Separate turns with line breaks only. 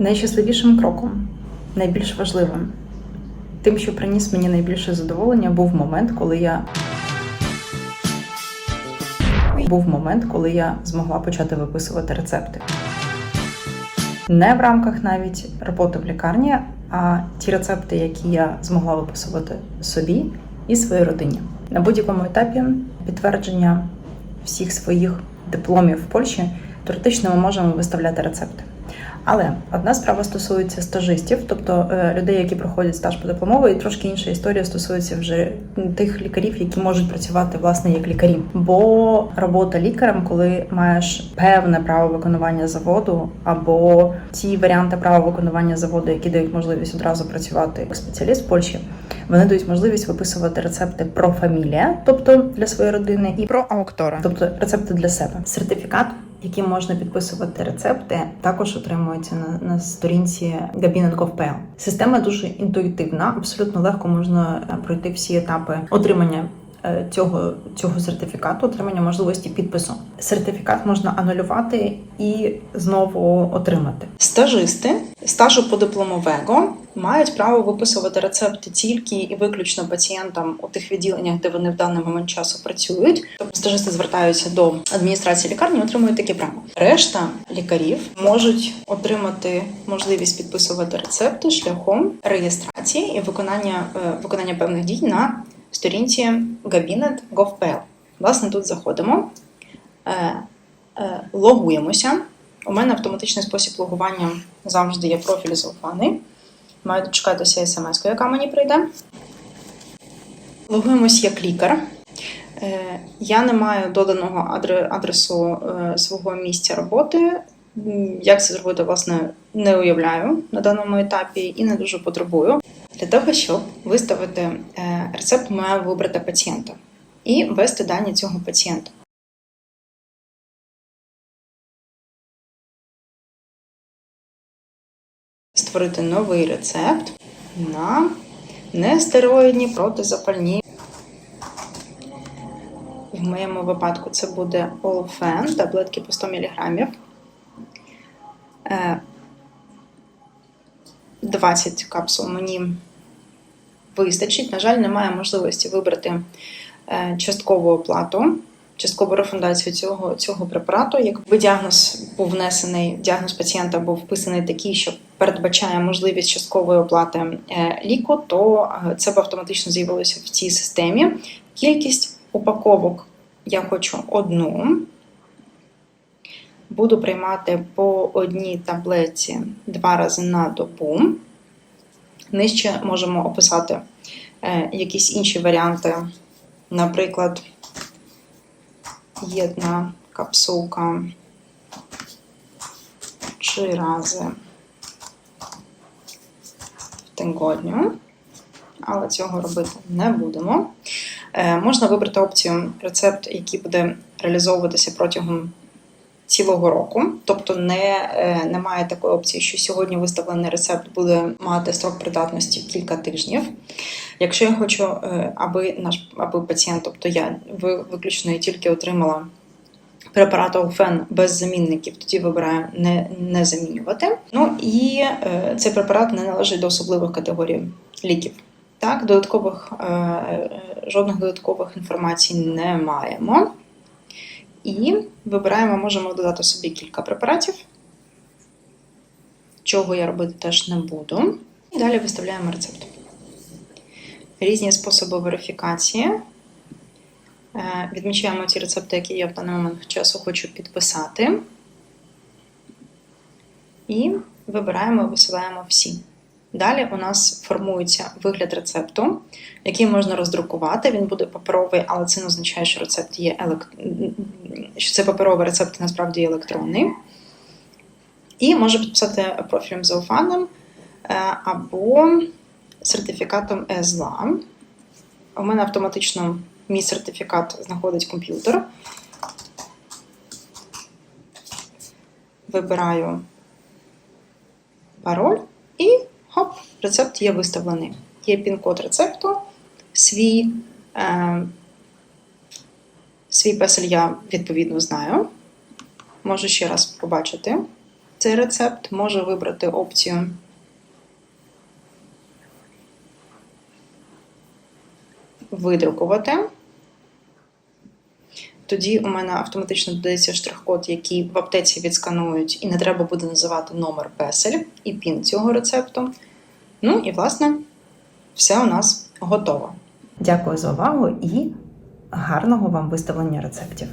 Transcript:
Найщасливішим кроком, найбільш важливим, тим, що приніс мені найбільше задоволення, був момент, коли я був момент, коли я змогла почати виписувати рецепти. Не в рамках навіть роботи в лікарні, а ті рецепти, які я змогла виписувати собі і своїй родині. На будь-якому етапі підтвердження всіх своїх дипломів в Польщі теоретично ми можемо виставляти рецепти. Але одна справа стосується стажистів, тобто е, людей, які проходять стаж подипломовий, і трошки інша історія стосується вже тих лікарів, які можуть працювати власне як лікарі. Бо робота лікарем, коли маєш певне право виконування заводу, або ті варіанти права виконування заводу, які дають можливість одразу працювати як спеціаліст в Польщі, вони дають можливість виписувати рецепти про фамілія, тобто для своєї родини, і
Про аукторе.
тобто рецепти для себе. Сертифікат, яким можна підписувати рецепти, також отримуються на, на сторінці Gabinet.gov.pl. Система дуже інтуїтивна, абсолютно легко можна е, пройти всі етапи отримання. Е, Цього цього сертифікату отримання можливості підпису. Сертифікат можна анулювати і знову отримати.
Стажисти стажу подипломового мають право виписувати рецепти тільки і виключно пацієнтам у тих відділеннях, де вони в даний момент часу працюють. Тобто стажисти звертаються до адміністрації лікарні, отримують таке право. Решта лікарів можуть отримати можливість підписувати рецепти шляхом реєстрації і виконання е, виконання певних дій на сторінці Gabinet.gov.pl. Власне, тут заходимо, е, е, логуємося. У мене автоматичний спосіб логування завжди є профіль зауфаний. Маю дочекатися смс, яка мені прийде. Логуємось як лікар. Е, Я не маю доданого адресу свого місця роботи. Як це зробити, власне, не уявляю на даному етапі і не дуже потребую. Для того, щоб виставити е, рецепт, маю вибрати пацієнта і ввести дані цього пацієнта. Створити новий рецепт на нестероїдні протизапальні. В моєму випадку це буде Олфен, таблетки по 100 мг. 20 капсул мені вистачить. На жаль, немає можливості вибрати е, часткову оплату, часткову рефундацію цього, цього препарату. Якби діагноз був внесений, діагноз пацієнта був вписаний такий, що передбачає можливість часткової оплати е, ліку, то е, це б автоматично з'явилося в цій системі. Кількість упаковок я хочу одну. Буду приймати по одній таблетці два рази на добу. Нижче можемо описати е, якісь інші варіанти. Наприклад, єдна капсулка три рази в тижню, але цього робити не будемо. Е, Можна вибрати опцію рецепт, який буде реалізовуватися протягом цілого року, тобто не, е, немає такої опції, що сьогодні виставлений рецепт буде мати строк придатності кілька тижнів. Якщо я хочу, е, аби наш аби пацієнт, тобто я ви- виключно і тільки отримала препарат Олфен без замінників, тоді вибираю не, не замінювати. Ну і е, цей препарат не належить до особливих категорій ліків. Так, додаткових жодних додаткових інформацій не маємо. І вибираємо, можемо додати собі кілька препаратів, чого я робити теж не буду. І далі виставляємо рецепт. Різні способи верифікації. Е, Відмічаємо ті рецепти, які я в даний момент часу хочу підписати. І вибираємо і висилаємо всі. Далі у нас формується вигляд рецепту, який можна роздрукувати. Він буде паперовий, але це не означає, що рецепт є елек... що це паперовий рецепт насправді електронний. І може підписати профілем зауфаним е, або сертифікатом ЕЗЛА. У мене автоматично мій сертифікат знаходить комп'ютер. Вибираю пароль і хоп, рецепт є виставлений. Є пін-код рецепту, свій, е, свій песель я відповідно знаю. Можу ще раз побачити. цей рецепт, може вибрати опцію видрукувати. Тоді у мене автоматично додається штрих-код, який в аптеці відсканують, і не треба буде називати номер песель і пін цього рецепту. Ну і власне все у нас готово.
Дякую за увагу і гарного вам виставлення рецептів.